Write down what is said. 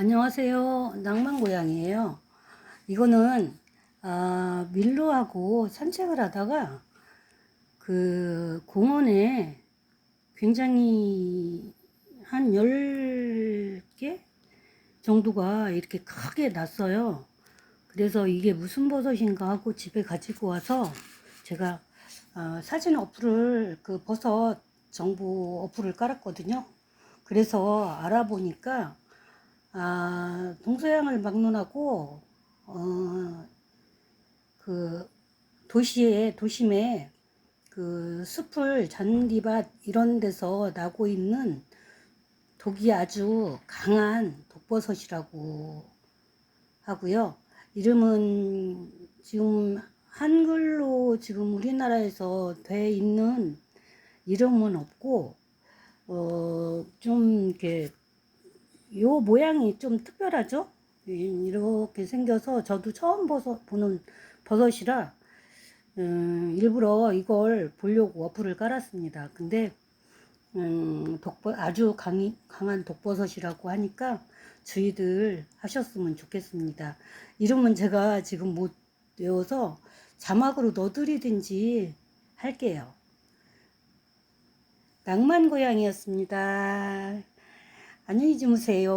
안녕하세요. 낭만고양이에요. 이거는 아, 밀루하고 산책을 하다가 그 공원에 굉장히 한 10개 정도가 이렇게 크게 났어요. 그래서 이게 무슨 버섯인가 하고 집에 가지고 와서 제가 아, 사진 어플을 그 버섯 정보 어플을 깔았거든요. 그래서 알아보니까 아, 동서양을 막론하고 어, 그 도시에 도심에 그 숲을 잔디밭 이런 데서 나고 있는 독이 아주 강한 독버섯이라고 하고요. 이름은 지금 한글로 지금 우리나라에서 돼 있는 이름은 없고 어, 좀 이렇게 요 모양이 좀 특별하죠? 이- 이렇게 생겨서 저도 처음 버섯, 보는 버섯이라 음, 일부러 이걸 보려고 어플을 깔았습니다. 근데 음, 독버, 아주 강이, 강한 독버섯이라고 하니까 주의들 하셨으면 좋겠습니다. 이름은 제가 지금 못 외워서 자막으로 넣어드리든지 할게요. 낭만 고양이였습니다. 안녕히 주무세요.